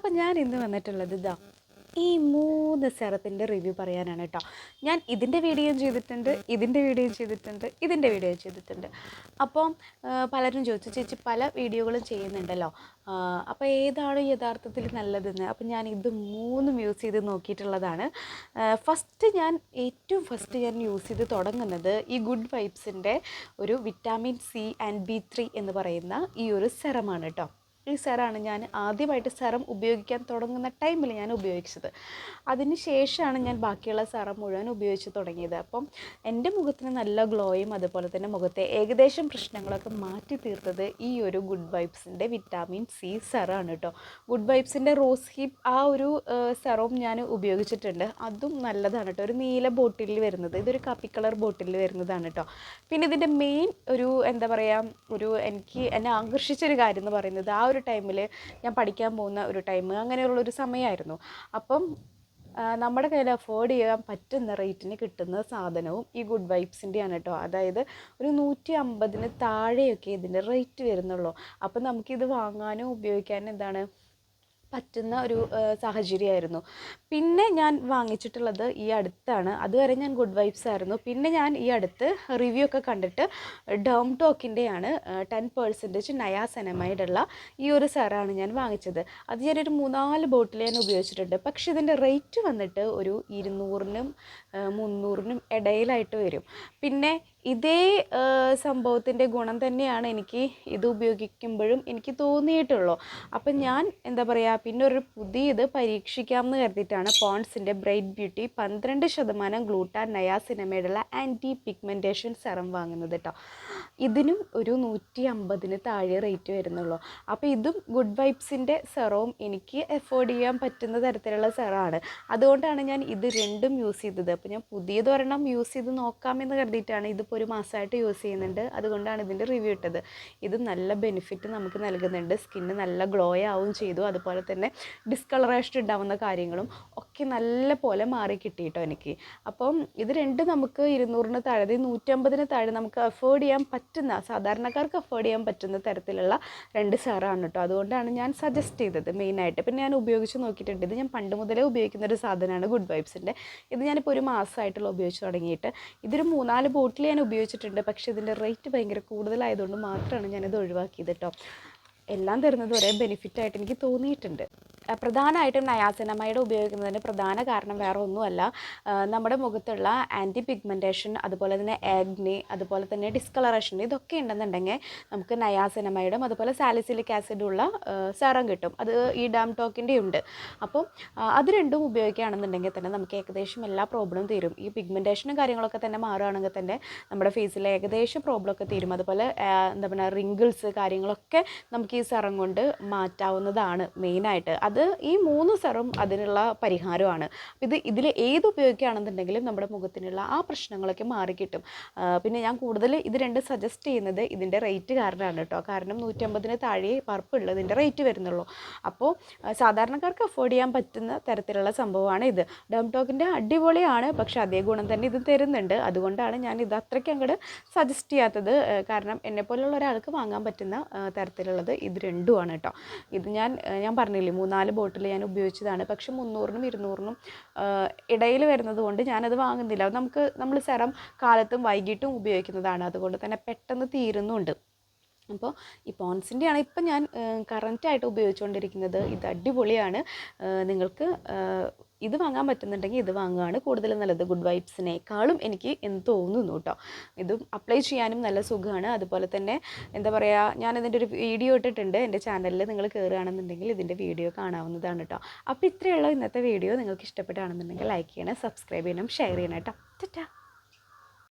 അപ്പോൾ ഞാൻ ഇന്ന് വന്നിട്ടുള്ളത് ഇതാ ഈ മൂന്ന് സെറത്തിന്റെ റിവ്യൂ പറയാനാണ് കേട്ടോ ഞാൻ ഇതിന്റെ വീഡിയോയും ചെയ്തിട്ടുണ്ട് ഇതിന്റെ വീഡിയോയും ചെയ്തിട്ടുണ്ട് ഇതിന്റെ വീഡിയോയും ചെയ്തിട്ടുണ്ട്. അപ്പം പലരും ചോദിച്ചു ചേച്ചി പല വീഡിയോകളും ചെയ്യുന്നുണ്ടല്ലോ. അപ്പോൾ ഏതാണ് യഥാർത്ഥത്തിൽ നല്ലതെന്ന്? അപ്പം ഞാൻ ഇത് മൂന്നും യൂസ് ചെയ്ത് നോക്കിയിട്ടുള്ളതാണ്. ഫസ്റ്റ് ഞാൻ ഏറ്റവും ഫസ്റ്റ് ഞാൻ യൂസ് ചെയ്ത് തുടങ്ങുന്നത് ഈ ഗുഡ് വൈബ്സിന്റെ ഒരു vitamin C and B three എന്ന് പറയുന്ന ഈ ഒരു സെറമാണ് കേട്ടോ ഈ സെറാണ് ഞാൻ ആദ്യമായിട്ട് സെറം ഉപയോഗിക്കാൻ തുടങ്ങുന്ന ടൈമിൽ ഞാൻ ഉപയോഗിച്ചത്. അതിന് ശേഷമാണ് ഞാൻ ബാക്കിയുള്ള സെറം മുഴുവൻ ഉപയോഗിച്ച് തുടങ്ങിയത്. അപ്പം എന്റെ മുഖത്തിന് നല്ല ഗ്ലോയും അതുപോലെ തന്നെ മുഖത്തെ ഏകദേശം പ്രശ്നങ്ങളൊക്കെ മാറ്റി തീർത്തത് ഈ ഒരു ഗുഡ് വൈബ്സിന്റെ വിറ്റാമിൻ സി സെറാണ് കേട്ടോ. ഗുഡ് വൈബ്സിന്റെ റോസ് ഹിപ്പ് ആ ഒരു സെറവും ഞാൻ ഉപയോഗിച്ചിട്ടുണ്ട്. അതും നല്ലതാണ് കേട്ടോ. ഒരു നീല ബോട്ടിലിൽ വരുന്നത്. ഇതൊരു കപ്പി കളർ ബോട്ടിലിൽ വരുന്നതാണ് കേട്ടോ. പിന്നെ ഇതിന്റെ മെയിൻ ഒരു എന്താ പറയുക ഒരു എനിക്ക് എന്നെ ആകർഷിച്ചൊരു കാര്യം എന്ന് പറയുന്നത് ആ ഒരു ടൈമിൽ ഞാൻ പഠിക്കാൻ പോകുന്ന ഒരു ടൈം അങ്ങനെയുള്ള ഒരു സമയമായിരുന്നു അപ്പം നമ്മുടെ കയ്യിൽ അഫോർഡ് ചെയ്യാൻ പറ്റുന്ന റേറ്റിന് കിട്ടുന്ന സാധനവും ഈ ഗുഡ് വൈബ്സിന്റെയാണ് കേട്ടോ. അതായത് ഒരു നൂറ്റി അമ്പതിന് താഴെയൊക്കെ ഇതിന്റെ റേറ്റ് വരുന്നുള്ളൂ. അപ്പം നമുക്കിത് വാങ്ങാനും ഉപയോഗിക്കാനും എന്താണ്? പറ്റുന്ന ഒരു സാഹചര്യമായിരുന്നു. പിന്നെ ഞാൻ വാങ്ങിച്ചിട്ടുള്ളത് ഈ അടുത്താണ്. അതുവരെ ഞാൻ ഗുഡ് വൈബ്സ് ആയിരുന്നു. പിന്നെ ഞാൻ ഈ അടുത്ത് റിവ്യൂ ഒക്കെ കണ്ടിട്ട് ഡോം ടോക്കിന്റെയാണ് ടെൻ പേഴ്സന്റേജ് നയാസനമൈഡുള്ള ഈ ഒരു സെറാണ് ഞാൻ വാങ്ങിച്ചത്. അത് ഞാനൊരു മൂന്നാൽ ബോട്ടിൽ ഞാൻ ഉപയോഗിച്ചിട്ടുണ്ട്. പക്ഷേ ഇതിന്റെ റേറ്റ് വന്നിട്ട് ഒരു ഇരുന്നൂറിനും മുന്നൂറിനും ഇടയിലായിട്ട് വരും. പിന്നെ ഇതേ സംഭവത്തിന്റെ ഗുണം തന്നെയാണ് എനിക്ക് ഇത് ഉപയോഗിക്കുമ്പോഴും എനിക്ക് തോന്നിയിട്ടുള്ളൂ. അപ്പം ഞാൻ എന്താ പറയുക പിന്നെ ഒരു പുതിയത് പരീക്ഷിക്കാമെന്ന് കരുതിയിട്ടാണ് പോൺസിന്റെ ബ്രൈറ്റ് ബ്യൂട്ടി പന്ത്രണ്ട് ശതമാനം ഗ്ലൂട്ടാൻ നയാസിനമേഡുള്ള ആന്റി പിഗ്മെന്റേഷൻ സെറം വാങ്ങുന്നത് കേട്ടോ ഇതിനും ഒരു നൂറ്റി അമ്പതിന് താഴെ റേറ്റ് വരുന്നുള്ളൂ. അപ്പോൾ ഇതും ഗുഡ് വൈബ്സിന്റെ സെറവും എനിക്ക് എഫോർഡ് ചെയ്യാൻ പറ്റുന്ന തരത്തിലുള്ള സെറമാണ് അതുകൊണ്ടാണ് ഞാൻ ഇത് രണ്ടും യൂസ് ചെയ്തത്. അപ്പോൾ ഞാൻ പുതിയത് ഒരെണ്ണം യൂസ് ചെയ്ത് നോക്കാമെന്ന് കരുതിയിട്ടാണ് ഇതിപ്പോൾ ഒരു മാസമായിട്ട് യൂസ് ചെയ്യുന്നുണ്ട്. അതുകൊണ്ടാണ് ഇതിന്റെ റിവ്യൂ ഇട്ടത്. ഇത് നല്ല ബെനിഫിറ്റ് നമുക്ക് നൽകുന്നുണ്ട്. സ്കിന്ന് നല്ല ഗ്ലോ ആവും ചെയ്തു. അതുപോലെ തന്നെ ഡിസ്കളറേഷൻ ഉണ്ടാവുന്ന കാര്യങ്ങളും ഒക്കെ നല്ല പോലെ മാറി കിട്ടി കേട്ടോ എനിക്ക്. അപ്പം ഇത് രണ്ടും നമുക്ക് ഇരുന്നൂറിന് താഴെ അതായത് നൂറ്റമ്പതിന് താഴെ നമുക്ക് അഫോർഡ് ചെയ്യാൻ പറ്റുന്ന സാധാരണക്കാർക്ക് അഫോർഡ് ചെയ്യാൻ പറ്റുന്ന തരത്തിലുള്ള രണ്ട് സാറാണ് കേട്ടോ. അതുകൊണ്ടാണ് ഞാൻ സജസ്റ്റ് ചെയ്തത് മെയിനായിട്ട് പിന്നെ ഞാൻ ഉപയോഗിച്ച് നോക്കിയിട്ടുണ്ട്. ഇത് ഞാൻ പണ്ട് മുതലേ ഉപയോഗിക്കുന്ന ഒരു സാധനമാണ് ഗുഡ് വൈബ്സിന്റെ ഇത് ഞാനിപ്പോൾ ഒരു മാസമായിട്ടുള്ള ഉപയോഗിച്ച് തുടങ്ങിയിട്ട്. ഇതൊരു മൂന്നാൽ ബോട്ടിൽ ഞാൻ ഉപയോഗിച്ചിട്ടുണ്ട്. പക്ഷേ ഇതിന്റെ റേറ്റ് ഭയങ്കര കൂടുതലായതുകൊണ്ട് മാത്രമാണ് ഞാനിത് ഒഴിവാക്കിയത് കേട്ടോ. എല്ലാം തരുന്നത് ഒരേ ബെനിഫിറ്റ് ആയിട്ട് എനിക്ക് തോന്നിയിട്ടുണ്ട്. പ്രധാനമായിട്ടും നയാസിനമൈഡ് ഉപയോഗിക്കുന്നതിന് പ്രധാന കാരണം വേറെ ഒന്നുമല്ല. നമ്മുടെ മുഖത്തുള്ള ആന്റി പിഗ്മെന്റേഷൻ അതുപോലെ തന്നെ ആഗ്നി അതുപോലെ തന്നെ ഡിസ്കളറേഷൻ ഇതൊക്കെ ഉണ്ടെന്നുണ്ടെങ്കിൽ നമുക്ക് നയാസിനമൈഡും അതുപോലെ സാലിസിലിക് ആസിഡും ഉള്ള സെറം കിട്ടും. അത് ഈ ഡാം ടോക്കിന്റെ ഉണ്ട്. അപ്പം അത് രണ്ടും ഉപയോഗിക്കുകയാണെന്നുണ്ടെങ്കിൽ തന്നെ നമുക്ക് ഏകദേശം എല്ലാ പ്രോബ്ലം തീരും. ഈ പിഗ്മെന്റേഷനും കാര്യങ്ങളൊക്കെ തന്നെ മാറുകയാണെങ്കിൽ തന്നെ നമ്മുടെ ഫേസിലെ ഏകദേശം പ്രോബ്ലമൊക്കെ തീരും. അതുപോലെ എന്താ പറയുക റിങ്കിൾസ് കാര്യങ്ങളൊക്കെ നമുക്ക് ഈ സെറം കൊണ്ട് മാറ്റാവുന്നതാണ് മെയിനായിട്ട് അത് ഈ മൂന്ന് സെറും അതിനുള്ള പരിഹാരമാണ്. ഇത് ഇതിൽ ഏത് ഉപയോഗിക്കുകയാണെന്നുണ്ടെങ്കിലും നമ്മുടെ മുഖത്തിനുള്ള ആ പ്രശ്നങ്ങളൊക്കെ മാറിക്കിട്ടും. കിട്ടും പിന്നെ ഞാൻ കൂടുതൽ ഇത് രണ്ട് സജസ്റ്റ് ചെയ്യുന്നത് ഇതിന്റെ റേറ്റ് കാരണമാണ് കേട്ടോ കാരണം നൂറ്റമ്പതിന് താഴെ പർപ്പുള്ള ഇതിന്റെ റേറ്റ് വരുന്നുള്ളൂ. അപ്പോൾ സാധാരണക്കാർക്ക് അഫോർഡ് ചെയ്യാൻ പറ്റുന്ന തരത്തിലുള്ള സംഭവമാണ് ഇത്. ഡം ടോക്കിന്റെ അടിപൊളിയാണ് പക്ഷേ അതേ ഗുണം തന്നെ ഇത് തരുന്നുണ്ട്. അതുകൊണ്ടാണ് ഞാൻ ഇത് അത്രയ്ക്ക് അങ്ങോട്ട് സജസ്റ്റ് ചെയ്യാത്തത്. കാരണം എന്നെപ്പോലുള്ള ഒരാൾക്ക് വാങ്ങാൻ പറ്റുന്ന തരത്തിലുള്ളത് ഇത് രണ്ടുമാണ് കേട്ടോ ഇത് ഞാൻ ഞാൻ പറഞ്ഞില്ലേ മൂന്നാൽ ബോട്ടിൽ ഞാൻ ഉപയോഗിച്ചതാണ്. പക്ഷെ മുന്നൂറിനും ഇരുന്നൂറിനും ഇടയിൽ വരുന്നത് കൊണ്ട് ഞാനത് വാങ്ങുന്നില്ല. നമുക്ക് നമ്മൾ സെറം കാലത്തും വൈകിട്ടും ഉപയോഗിക്കുന്നതാണ്. അതുകൊണ്ട് തന്നെ പെട്ടെന്ന് തീരുന്നുണ്ട്. അപ്പോൾ ഈ പോൺസിന്റെ ആണ് ഇപ്പം ഞാൻ കറന്റായിട്ട് ഉപയോഗിച്ചുകൊണ്ടിരിക്കുന്നത്. ഇത് അടിപൊളിയാണ്. നിങ്ങൾക്ക് ഇത് വാങ്ങാൻ പറ്റുന്നുണ്ടെങ്കിൽ ഇത് വാങ്ങുകയാണ്. കൂടുതൽ നല്ലത് ഗുഡ് വൈബ്സിനേക്കാളും എനിക്ക് എന്ന് തോന്നുന്നു കേട്ടോ ഇത് അപ്ലൈ ചെയ്യാനും നല്ല സുഖമാണ്. അതുപോലെ തന്നെ എന്താ പറയുക ഞാൻ ഇതിന്റെ ഒരു വീഡിയോ ഇട്ടിട്ടുണ്ട്. എന്റെ ചാനലിൽ നിങ്ങൾ കയറുകയാണെന്നുണ്ടെങ്കിൽ ഇതിന്റെ വീഡിയോ കാണാവുന്നതാണ് കേട്ടോ അപ്പോൾ ഇത്രയുള്ള ഇന്നത്തെ വീഡിയോ നിങ്ങൾക്ക് ഇഷ്ടപ്പെട്ടാണെന്നുണ്ടെങ്കിൽ ലൈക്ക് ചെയ്യണം സബ്സ്ക്രൈബ് ചെയ്യണം ഷെയർ ചെയ്യണം കേട്ടോ ടാ.